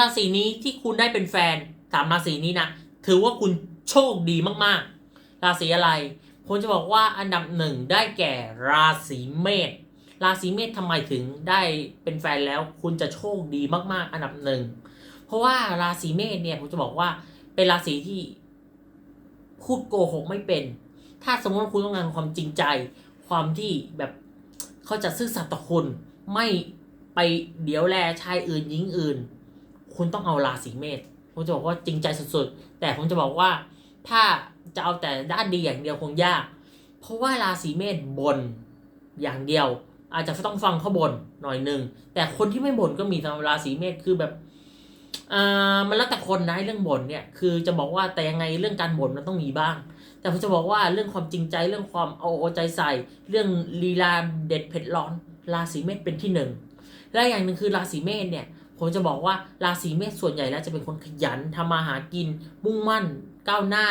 ราศีนี้ที่คุณได้เป็นแฟนสามราศีนี้นะถือว่าคุณโชคดีมากๆ ราศีอะไรผมจะบอกว่าอันดับหนึ่งได้แก่ราศีเมษราศีเมษทำไมถึงได้เป็นแฟนแล้ว คุณจะโชคดีมากๆ อันดับหนึ่งเพราะว่าราศีเมษเนี่ยผมจะบอกว่าเป็นราศีที่พูดโกหกไม่เป็น ถ้าสมมติว่าคุณต้องการความจริงใจ ความที่แบบเขาจะซื่อสัตย์ต่อคุณไม่ไปเดี๋ยวแลชายอื่นหญิงอื่น คุณต้องเอาราศีเมษผมจะบอกว่าจริงใจสุดๆ แต่ผมจะบอกว่าถ้าจะเอาแต่ด้านดีอย่างเดียวคงยาก เพราะว่าราศีเมษบนอย่างเดียว อาจจะต้องฟังเขาบนหน่อยหนึ่งแต่คนที่ไม่บ่นก็มีสำหรับราศีเมษคือแบบอ่ามันแล้วแต่คนนะเรื่องบ่นเนี่ยคือจะบอกว่าแต่ยังไงเรื่องการบ่นมันต้องมีบ้าง แต่ผมจะบอกว่าเรื่องความจริงใจเรื่องความเอาอกเอาใจใส่ เรื่องลีลาเด็ดเผ็ดร้อน ราศีเมษเป็นที่หนึ่งและอย่างหนึ่งคือราศีเมษเนี่ย ผมจะบอกว่าราศีเมษส่วนใหญ่แล้วจะเป็นคนขยันทำมาหากิน มุ่งมั่น ก้าวหน้า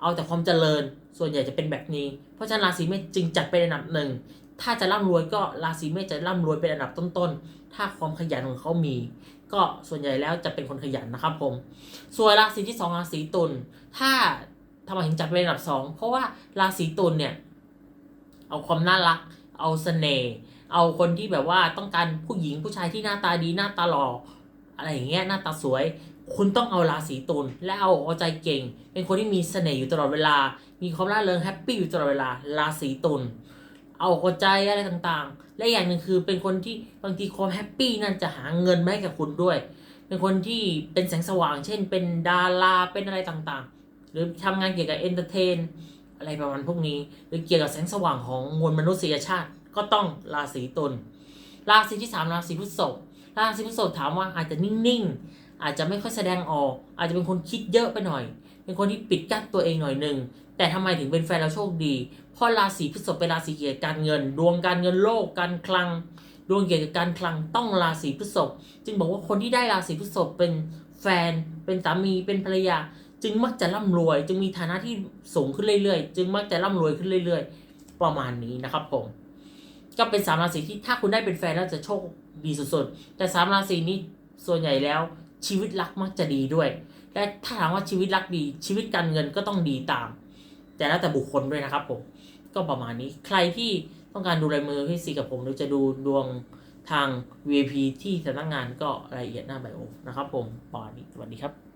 เอาแต่ความเจริญ ส่วนใหญ่จะเป็นแบบนี้ เพราะฉะนั้นราศีเมษจึงจัดเป็นอันดับหนึ่ง ถ้าจะร่ำรวยก็ราศีเมษจะร่ำรวยเป็นอันดับต้นๆ ถ้าความขยันของเขามี ก็ส่วนใหญ่แล้วจะเป็นคนขยันนะครับผม ส่วนราศีที่สองราศีตุล ถ้าทำไมถึงจัดเป็นอันดับสองเพราะว่าราศีตุลเนี่ย เอาความน่ารัก เอาเสน่ห์ เอาคนที่แบบว่าต้องการผู้หญิงผู้ชายที่หน้าตาดีหน้าตาหล่ออะไรอย่างเงี้ยหน้าตาสวย คุณต้องเอาราศีตุลและเอาเอาใจเก่ง เป็นคนที่มีเสน่ห์อยู่ตลอดเวลา มีความร่าเริงแฮปปี้อยู่ตลอดเวลาราศีตุลเอาเอาใจอะไรต่างๆ และอย่างหนึ่งคือเป็นคนที่บางทีความแฮปปี้นั่นจะหาเงินมาให้กับคุณด้วย เป็นคนที่เป็นแสงสว่าง เช่น เป็นดาราเป็นอะไรต่างๆ หรือทำงานเกี่ยวกับเอนเตอร์เทนอะไรประมาณพวกนี้ หรือเกี่ยวกับแสงสว่างของมวลมนุษยชาติ ก็ต้องราศีตุลราศีที่สามราศีพฤษภราศีพฤษภถามว่าอาจจะนิ่งๆ อาจจะไม่ค่อยแสดงออก อาจจะเป็นคนคิดเยอะไปหน่อย เป็นคนที่ปิดกั้นตัวเองหน่อยหนึ่งแต่ทำไมถึงเป็นแฟนเราโชคดีเพราะราศีพฤษภเป็นราศีเกี่ยวกับการเงิน ดวงการเงินโลกการคลัง ดวงเกี่ยวกับการคลังต้องราศีพฤษภจึงบอกว่าคนที่ได้ราศีพฤษภเป็นแฟน เป็นสามีเป็นภรรยา จึงมักจะร่ำรวย จึงมีฐานะที่สูงขึ้นเรื่อยๆ จึงมักจะร่ำรวยขึ้นเรื่อย ๆ ประมาณนี้นะครับผม ก็เป็นสามราศีที่ถ้าคุณได้เป็นแฟนแล้วจะโชคดีสุดๆ แต่สามราศีนี้ส่วนใหญ่แล้วชีวิตรักมักจะดีด้วย และถ้าถามว่าชีวิตรักดีชีวิตการเงินก็ต้องดีตาม แต่แล้วแต่บุคคลด้วยนะครับผม ก็ประมาณนี้ใครที่ต้องการดูลายมือพี่ซีกับผมหรือจะดูดวงทาง VIP ที่สำนักงานก็รายละเอียดหน้าไบโอนะครับผมปอนี้สวัสดีครับ